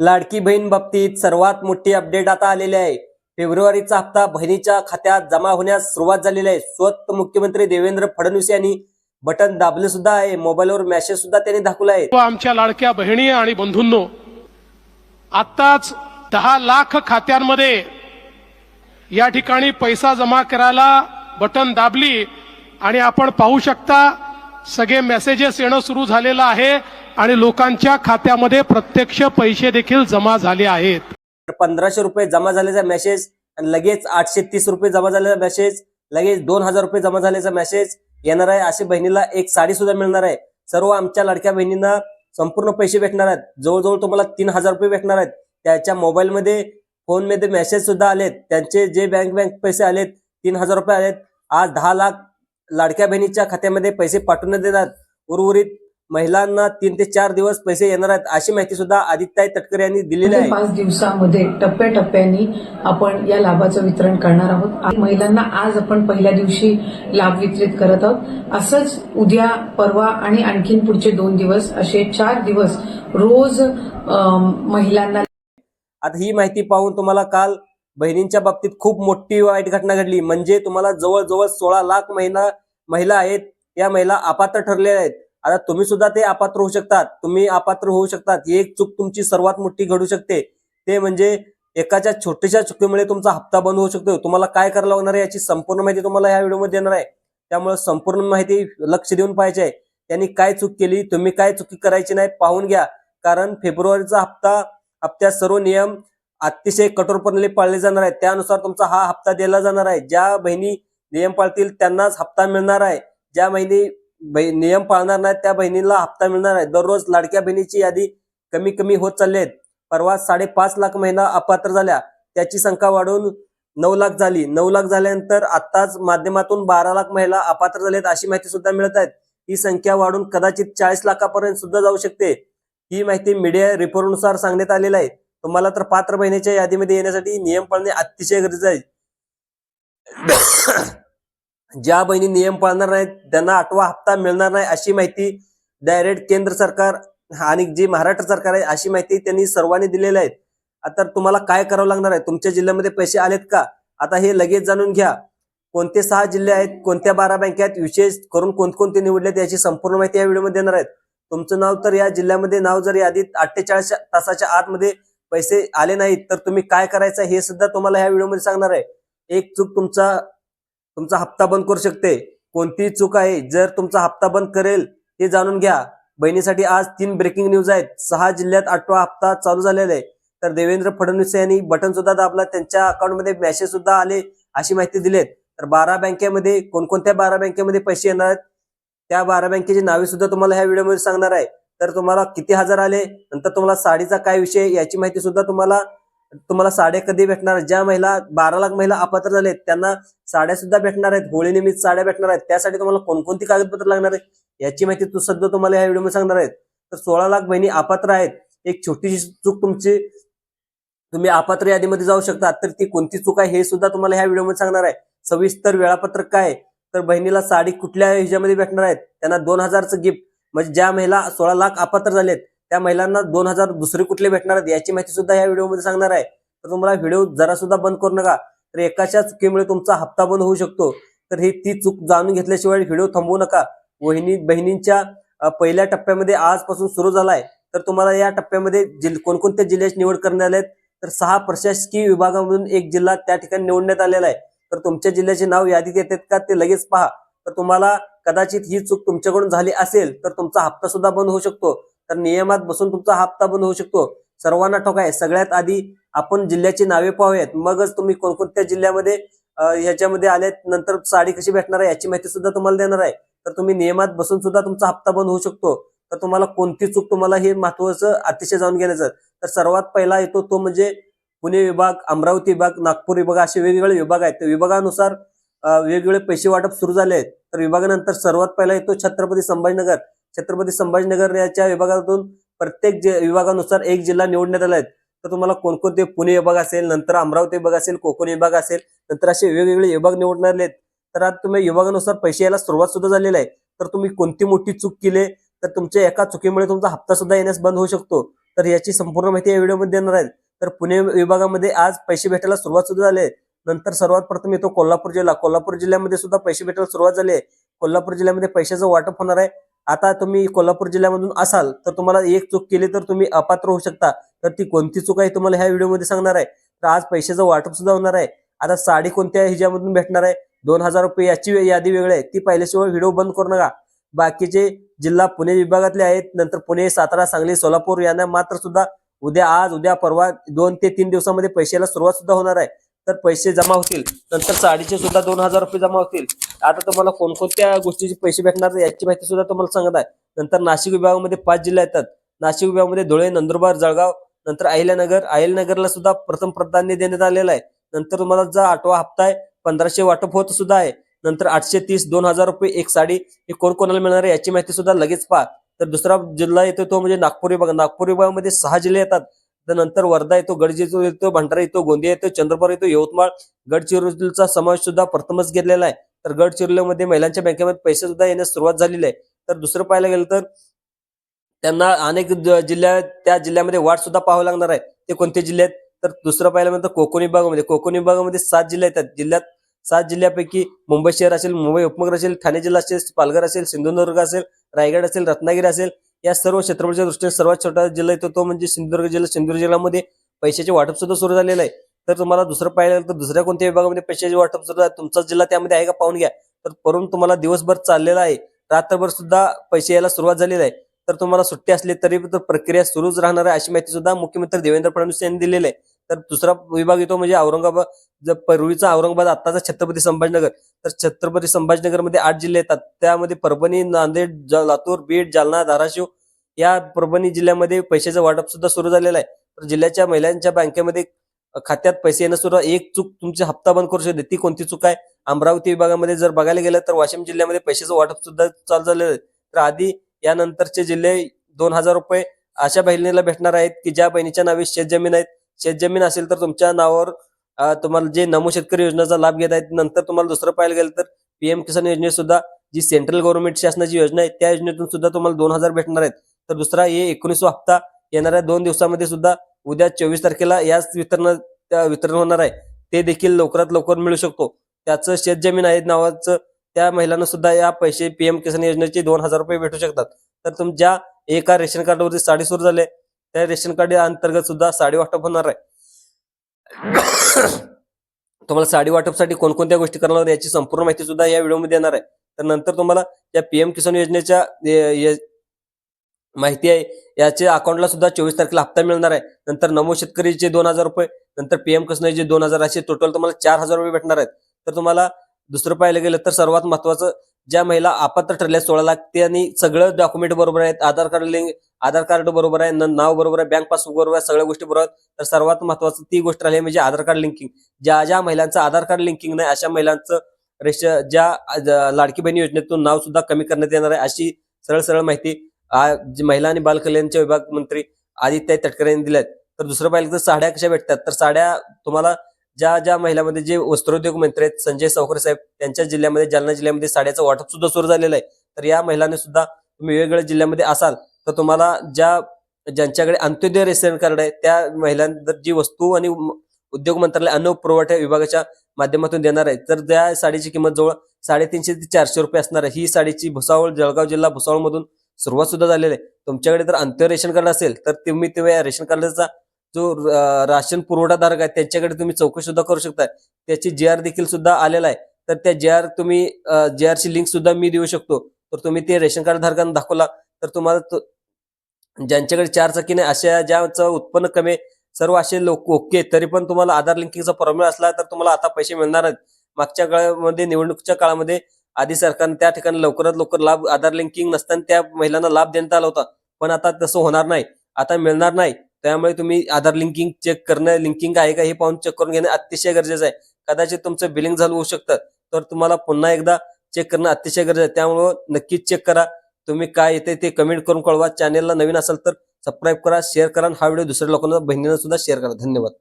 लाडकी बहीण बाबतीत सर्वात मोठी अपडेट आता आलेली आहे. फेब्रुवारीचा हप्ता बहिणीच्या खात्यात जमा होण्यास सुरुवात झालेली आहे. स्वतः मुख्यमंत्री देवेंद्र फडणवीस यांनी बटन दाबले सुद्धा आहे. मोबाईलवर मेसेज सुद्धा त्यांनी दाखवला आहे. आमच्या लाडक्या बहिणी आणि बंधूंनो आत्ताच दहा लाख खात्यांमध्ये या ठिकाणी पैसा जमा करायला बटन दाबली आणि आपण पाहू शकता सगळे मेसेजेस येणं सुरू झालेलं आहे. आणि लोकांच्या खात्यामध्ये प्रत्यक्ष पैसे देखील जमा झाले आहेत. तर पंधराशे रुपये जमा झाल्याचा मेसेज आणि लगेच आठशे तीस रुपये जमा झालेला मेसेज लगेच दोन हजार रुपये जमा झाल्याचा मेसेज येणार आहे. अशी बहिणीला एक साडी सुद्धा मिळणार आहे. सर्व आमच्या लाडक्या बहिणींना संपूर्ण पैसे भेटणार आहेत. जवळजवळ तुम्हाला तीन हजार रुपये भेटणार आहेत. त्याच्या मोबाईलमध्ये फोनमध्ये मेसेज सुद्धा आलेत. त्यांचे जे बँक बँक पैसे आलेत तीन हजार रुपये आलेत. आज दहा लाख लाडक्या बहिणीच्या खात्यामध्ये पैसे पाठवण्यात येतात. उर्वरित महिलांना तीन ते चार दिवस पैसे येणार आहेत अशी माहिती सुद्धा आदित्य तटकरे यांनी दिलेली आहे. पाच दिवसामध्ये टप्प्याटप्प्याने आपण या लाभाचं वितरण करणार आहोत. महिलांना आज आपण पहिल्या दिवशी लाभ वितरित करत आहोत. असंच उद्या परवा आणि आणखीन पुढचे दोन दिवस असे चार दिवस रोज महिलांना आता ही माहिती पाहून तुम्हाला काल बहिणींच्या बाबतीत खूप मोठी वाईट घटना घडली. म्हणजे तुम्हाला जवळजवळ सोळा लाख महिला महिला आहेत या महिला अपात्र ठरलेल्या आहेत. आता तुम्ही सुद्धा ते अपात्र होऊ शकतात. तुम्ही अपात्र होऊ शकतात. ही एक चूक तुमची सर्वात मोठी घडू शकते. ते म्हणजे एकाच्या छोट्याशा चुकीमुळे तुमचा हप्ता बंद होऊ शकतो. तुम्हाला काय करायला लागणार आहे याची संपूर्ण माहिती तुम्हाला या व्हिडिओमध्ये देणार आहे. त्यामुळे संपूर्ण माहिती लक्ष देऊन पाहिजे आहे. त्यांनी काय चूक केली तुम्ही काय चुकी करायची नाही पाहून घ्या. कारण फेब्रुवारीचा हप्ता हप्त्यात सर्व नियम अतिशय कठोरपणे पाळले जाणार आहेत. त्यानुसार तुमचा हा हप्ता दिला जाणार आहे. ज्या बहिणी नियम पाळतील त्यांनाच हप्ता मिळणार आहे. ज्या बहिणी नियम पाळणार नाहीत त्या बहिणीला हप्ता मिळणार नाही. दररोज लाडक्या बहिणीची यादी कमी कमी होत चालली आहेत परवा साडेपाच लाख महिला अपात्र झाल्या. त्याची संख्या वाढून नऊ लाख झाली. नऊ लाख झाल्यानंतर आताच माध्यमातून बारा लाख महिला अपात्र झालेत अशी माहिती सुद्धा मिळत आहेत ही संख्या वाढून कदाचित चाळीस लाखापर्यंत सुद्धा जाऊ शकते. ही माहिती मीडिया रिपोर्टनुसार सांगण्यात आलेली आहे. तुम्हाला तर पात्र बहिणीच्या यादीमध्ये येण्यासाठी नियम पाळणे अतिशय गरजेचं आहे. ज्या बहिणी नियम पाळणार नाहीत त्यांना आठवा हप्ता मिळणार नाही अशी माहिती डायरेक्ट केंद्र सरकार आणि जी महाराष्ट्र सरकार आहे अशी माहिती त्यांनी सर्वांनी दिलेली आहे. आता तुम्हाला काय करावं लागणार आहे? तुमच्या जिल्ह्यामध्ये पैसे आलेत का? आता हे लगेच जाणून घ्या. कोणते सहा जिल्हे आहेत कोणत्या बारा बँके आहेत विशेष करून कोणकोणते निवडलेत याची संपूर्ण माहिती या व्हिडिओमध्ये देणार आहेत. तुमचं नाव तर या जिल्ह्यामध्ये नाव जर यादीत अठ्ठेचाळीस तासाच्या आतमध्ये पैसे आले नाहीत तर तुम्ही काय करायचं हे सुद्धा तुम्हाला ह्या व्हिडिओमध्ये सांगणार आहे. एक चूक तुमचा तुमचा हप्ता बंद करू शकते. कोणतीही चूक आहे जर तुमचा हप्ता बंद करेल ते जाणून घ्या. बहिणीसाठी आज तीन ब्रेकिंग न्यूज आहेत. सहा जिल्ह्यात आठवा हप्ता चालू झालेला आहे. तर देवेंद्र फडणवीस यांनी बटन सुद्धा दाबला. त्यांच्या अकाउंटमध्ये मेसेज सुद्धा आले अशी माहिती दिलीत. तर बारा बँकेमध्ये कोणकोणत्या बारा बँकेमध्ये पैसे येणार आहेत? त्या बारा बँकेची नावे सुद्धा तुम्हाला ह्या व्हिडिओमध्ये सांगणार आहे. तर तुम्हाला किती हजार आले? नंतर तुम्हाला साडीचा काय विषय याची माहिती सुद्धा तुम्हाला तुम्हाला साड्या कधी भेटणार? ज्या महिला बारा लाख महिला अपात्र झाले त्यांना साड्या सुद्धा भेटणार आहेत. होळी निमित्त साड्या भेटणार आहेत. त्यासाठी तुम्हाला कोणकोणती कागदपत्र लागणार आहे याची माहिती तू सध्या तुम्हाला या व्हिडिओमध्ये सांगणार आहेत तर सोळा लाख बहिणी अपात्र आहेत. एक छोटीशी चूक तुमची तुम्ही अपात्र यादीमध्ये जाऊ शकता. तर ती कोणती चूक आहे हे सुद्धा तुम्हाला ह्या व्हिडिओमध्ये सांगणार आहे. सविस्तर वेळापत्रक काय तर बहिणीला साडी कुठल्या ह्याच्यामध्ये भेटणार आहेत? त्यांना दोन हजारचं गिफ्ट म्हणजे ज्या महिला सोळा लाख अपात्र झालेत त्या महिलांना दोन हजार दुसरे कुठले भेटणार आहेत याची माहिती सुद्धा या व्हिडिओमध्ये सांगणार आहे. तर तुम्हाला व्हिडिओ जरा सुद्धा बंद करू नका. तर एकाच्या चुकीमुळे तुमचा हप्ता बंद होऊ शकतो. तर ही ती चूक जाणून घेतल्याशिवाय व्हिडिओ थांबवू नका. वहिनी बहिणींच्या पहिल्या टप्प्यामध्ये आजपासून सुरू झालाय. तर तुम्हाला या टप्प्यामध्ये जिल कोणकोणत्या जिल्ह्याची निवड करण्यात आले तर सहा प्रशासकीय विभागामधून एक जिल्हा त्या ठिकाणी निवडण्यात आलेला आहे. तर तुमच्या जिल्ह्याचे नाव यादीत येतात का ते लगेच पहा. तर तुम्हाला कदाचित ही चूक तुमच्याकडून झाली असेल तर तुमचा हप्ता सुद्धा बंद होऊ शकतो. तर नियमात बसून तुमचा हप्ता बंद होऊ शकतो. सर्वांना ठोक आहे सगळ्यात आधी आपण जिल्ह्याची नावे पाहूयात. मगच तुम्ही कोणकोणत्या जिल्ह्यामध्ये ह्याच्यामध्ये आलेत नंतर साडी कशी भेटणार आहे याची माहिती सुद्धा तुम्हाला देणार आहे. तर तुम्ही नियमात बसून सुद्धा तुमचा हप्ता बंद होऊ शकतो. तर तुम्हाला कोणती चूक तुम्हाला हे महत्वाचं अतिशय जाणून घेण्याचं तर सर्वात पहिला येतो तो म्हणजे पुणे विभाग अमरावती विभाग नागपूर विभाग असे वेगवेगळे विभाग आहेत. त्या विभागानुसार वेगवेगळे पैसे वाटप सुरू झाले आहेत. तर विभागानंतर सर्वात पहिला येतो छत्रपती संभाजीनगर. छत्रपती संभाजीनगर याच्या विभागातून प्रत्येक जे विभागानुसार एक जिल्हा निवडण्यात आला आहे. तर तुम्हाला कोणकोणते पुणे विभाग असेल नंतर अमरावती विभाग असेल कोकण विभाग असेल नंतर असे वेगवेगळे विभाग निवडणार आहेत. तर आता तुम्ही विभागानुसार पैसे यायला सुरुवात सुद्धा झालेली आहे. तर तुम्ही कोणती मोठी चूक केली? तर तुमच्या एका चुकीमुळे तुमचा हप्ता सुद्धा येण्यास बंद होऊ शकतो. तर याची संपूर्ण माहिती या व्हिडिओमध्ये देणार आहे. तर पुणे विभागामध्ये आज पैसे भेटायला सुरुवात सुद्धा झाली नंतर सर्वात प्रथम येतो कोल्हापूर जिल्हा. कोल्हापूर जिल्ह्यामध्ये सुद्धा पैसे भेटायला सुरुवात झाली आहे. कोल्हापूर जिल्ह्यामध्ये पैशाचं वाटप होणार आहे. आता तुम्ही कोल्हापूर जिल्ह्यामधून असाल तर तुम्हाला एक चूक केली तर तुम्ही अपात्र होऊ शकता. तर ती कोणती चूक आहे तुम्हाला ह्या व्हिडिओमध्ये सांगणार आहे. तर आज पैशाचं वाटप सुद्धा होणार आहे. आता साडी कोणत्या ह्याच्यामधून भेटणार आहे? दोन हजार रुपये याची यादी वेगळी आहे. ती पाहिल्याशिवाय व्हिडिओ बंद करू नका. बाकीचे जिल्हा पुणे विभागातले आहेत. नंतर पुणे सातारा सांगली सोलापूर यांना मात्र सुद्धा उद्या आज उद्या परवा दोन ते तीन दिवसामध्ये पैशाला सुरुवात सुद्धा होणार आहे. तर पैसे जमा होतील. नंतर साडीचे सुद्धा दोन हजार रुपये जमा होतील. आता तुम्हाला कोणकोणत्या गोष्टीचे पैसे भेटणार याची माहिती सुद्धा तुम्हाला सांगत आहे. नंतर नाशिक विभागामध्ये पाच जिल्हे येतात. नाशिक विभागामध्ये धुळे नंदुरबार जळगाव नंतर अहिल्यानगर. अहिल्यानगरला सुद्धा प्रथम प्राधान्य देण्यात आलेलं आहे. नंतर तुम्हाला जो आठवा हप्ता आहे पंधराशे वाटप होत सुद्धा आहे. नंतर आठशे तीस दोन हजार रुपये एक साडी हे कोण कोणाला मिळणार आहे याची माहिती सुद्धा लगेच पहा. तर दुसरा जिल्हा येतो तो म्हणजे नागपूर विभाग. नागपूर विभागामध्ये सहा जिल्हे येतात. तर नंतर वर्धा येतो गडचिरोली येतो भंडारा येतो गोंदिया येतो चंद्रपूर येतो यवतमाळ गडचिरोलीचा समावेश सुद्धा प्रथमच घेतलेला आहे. तर गडचिरोलीमध्ये महिलांच्या बँकेमध्ये पैसे सुद्धा येण्यास सुरुवात झालेली आहे. तर दुसरं पाहायला गेलं तर त्यांना अनेक जिल्ह्यात त्या जिल्ह्यामध्ये वाट सुद्धा पाहावं लागणार आहे. ते कोणते जिल्हे आहेत? तर दुसरं पाहायला म्हणतं कोकण विभागामध्ये कोकण विभागामध्ये सात जिल्हे येतात. जिल्ह्यात सात जिल्ह्यापैकी मुंबई शहर असेल मुंबई उपनगर असेल ठाणे जिल्हा असेल पालघर असेल सिंधुदुर्ग असेल रायगड असेल रत्नागिरी असेल या सर्व क्षेत्रफळाच्या दृष्टीने सर्वात छोटा जिल्हा येतो तो म्हणजे सिंधुदुर्ग जिल्हा. सिंधुदुर्ग जिल्ह्यामध्ये पैशाचे वाटप सुद्धा सुरू झालेलं आहे. तर तुम्हाला दुसरं पाहिलं गेलं तर दुसऱ्या कोणत्या विभागामध्ये पैशाचे वाटप सुरू आहे तुमचा जिल्हा त्यामध्ये आहे का पाहून घ्या. तर परंतु तुम्हाला दिवसभर चाललेला आहे. रात्रभर सुद्धा पैसे यायला सुरुवात झालेली आहे. तर तुम्हाला सुट्टी असली तरी तर प्रक्रिया सुरूच राहणार आहे अशी माहिती सुद्धा मुख्यमंत्री देवेंद्र फडणवीस यांनी दिलेली आहे. तर दुसरा विभाग येतो म्हणजे औरंगाबाद जर पूर्वीचा औरंगाबाद आताचा छत्रपती संभाजीनगर. तर छत्रपती संभाजीनगरमध्ये आठ जिल्हे येतात. त्यामध्ये परभणी नांदेड लातूर बीड जालना धाराशिव या परभणी जिल्ह्यामध्ये पैशाचं वाटप सुद्धा सुरू झालेलं आहे. तर जिल्ह्याच्या महिलांच्या बँकेमध्ये खात्यात पैसे येणं सुरू एक चूक तुमची हप्ता बंद करू शकते. ती कोणती चूक आहे? अमरावती विभागामध्ये जर बघायला गेलं तर वाशिम जिल्ह्यामध्ये पैशाचं वाटप सुद्धा चालू झालेलं आहे. तर आधी यानंतरचे जिल्हे दोन हजार रुपये अशा बहिणीला भेटणार आहेत की ज्या बहिणीच्या नावे शेतजमीन आहेत. शेतजमीन असेल तर तुमच्या नावावर तुम्हाला जे नमो शेतकरी योजनेचा लाभ घेत आहेत नंतर तुम्हाला दुसरं पाहायला गेलं तर पीएम किसान योजनेत सुद्धा जी सेंट्रल गव्हर्नमेंट शासनाची योजना आहे त्या योजनेतून सुद्धा तुम्हाला दोन हजार भेटणार आहेत. तर दुसरा हे एकोणीसवा हप्ता येणाऱ्या दोन दिवसामध्ये सुद्धा उद्या चोवीस तारखेला याच वितरण वितरण होणार आहे. ते देखील लवकरात लवकर मिळू शकतो. त्याचं शेतजमीन आहे नावाचं त्या महिलांना सुद्धा या पैसे पीएम किसान योजनेचे दोन हजार रुपये भेटू शकतात. तर तुमच्या एका रेशन कार्डवरती साडी सुरू झाले त्या रेशन कार्ड अंतर्गत सुद्धा साडी वाटप होणार आहे. तुम्हाला साडी वाटपसाठी कोणकोणत्या गोष्टी करणार याची संपूर्ण माहिती सुद्धा या व्हिडिओमध्ये येणार आहे. तर नंतर तुम्हाला या पीएम किसान योजनेच्या माहिती आहे. याच्या अकाउंटला सुद्धा चोवीस तारखेला हप्ता मिळणार आहे. नंतर नमो शेतकरीचे दोन हजार रुपये नंतर पीएम किसानचे दोन हजार असे टोटल तुम्हाला चार हजार रुपये भेटणार आहेत. तर तुम्हाला दुसरं पाहायला गेलं तर सर्वात महत्वाचं ज्या महिला अपात्र ठरल्या सोळा लाख त्यांनी सगळं डॉक्युमेंट बरोबर आहेत. Aadhaar card link Aadhaar card बरोबर आहे न- नाव बरोबर आहे बँक पासबुक बरोबर आहे सगळ्या गोष्टी बरोबर तर सर्वात महत्वाचं ती गोष्ट राहिली म्हणजे आधार कार्ड लिंकिंग ज्या ज्या महिलांचं आधार कार्ड लिंकिंग नाही अशा महिलांचं रेश ज्या लाडकी बहिणी योजनेतून नाव सुद्धा कमी करण्यात येणार आहे अशी सरळ सरळ माहिती महिला आणि बालकल्याणचे विभाग मंत्री आदित्य तटकरे यांनी दिल्यात. तर दुसरं पाहिलं तर साड्या कशा भेटतात? तर साड्या तुम्हाला ज्या ज्या महिलांमध्ये जे वस्त्रोद्योग मंत्री आहेत संजय सावकरे साहेब त्यांच्या जिल्ह्यामध्ये जालना जिल्ह्यामध्ये साड्याचं वाटप सुद्धा सुरू झालेलं आहे. तर या महिलांनी सुद्धा तुम्ही वेगवेगळ्या जिल्ह्यामध्ये असाल तर तुम्हाला ज्या ज्यांच्याकडे अंत्योदय रेशन कार्ड आहे त्या महिलांना जी वस्तू आणि उद्योग मंत्रालय अन्न पुरवठा विभागाच्या माध्यमातून देणार आहे तर त्या साडीची किंमत जवळ साडेतीनशे ते चारशे रुपये असणार आहे. ही साडीची भुसावळ जळगाव जिल्हा भुसावळ मधून सुरुवात सुद्धा झालेली आहे. तुमच्याकडे जर अंत्य रेशन कार्ड असेल तर तुम्ही तेव्हा रेशन कार्डचा जो राशन पुरवठाधारक आहे त्यांच्याकडे तुम्ही चौकशी सुद्धा करू शकता त्याची जे आर देखील सुद्धा आलेला आहे. तर त्या जे आर तुम्ही जे आरची लिंक सुद्धा मी देऊ शकतो. तर तुम्ही ते रेशन कार्ड धारकांना दाखवला तर तुम्हाला ज्यांच्याकडे चार चाकी नाही अशा ज्याचं उत्पन्न कमी आहे, सर्व असे लोक ओके तरी पण तुम्हाला आधार लिंकिंगचा प्रॉब्लेम असला तर तुम्हाला आता पैसे मिळणार आहेत मागच्या काळामध्ये निवडणुकीच्या काळामध्ये आधी सरकारने त्या ठिकाणी लवकरात लवकर लाभ आधार लिंकिंग नसताना त्या महिलांना लाभ देण्यात आला होता. पण आता तसं होणार नाही. आता मिळणार नाही. त्यामुळे तुम्ही आधार लिंकिंग चेक करणं लिंकिंग आहे का हे पाहून चेक करून घेणं अतिशय गरजेचं आहे. कदाचित तुमचं बिलिंग झालं होऊ शकतं तर तुम्हाला पुन्हा एकदा चेक करणं अतिशय गरजेचं आहे. त्यामुळं नक्कीच चेक करा. तुम्ही काय येते ते कमेंट करून कळवा. चॅनेलला नवीन असेल तर सबस्क्राईब करा शेअर करा हा व्हिडिओ दुसऱ्या लोकांना बहिणींना सुद्धा शेअर करा. धन्यवाद.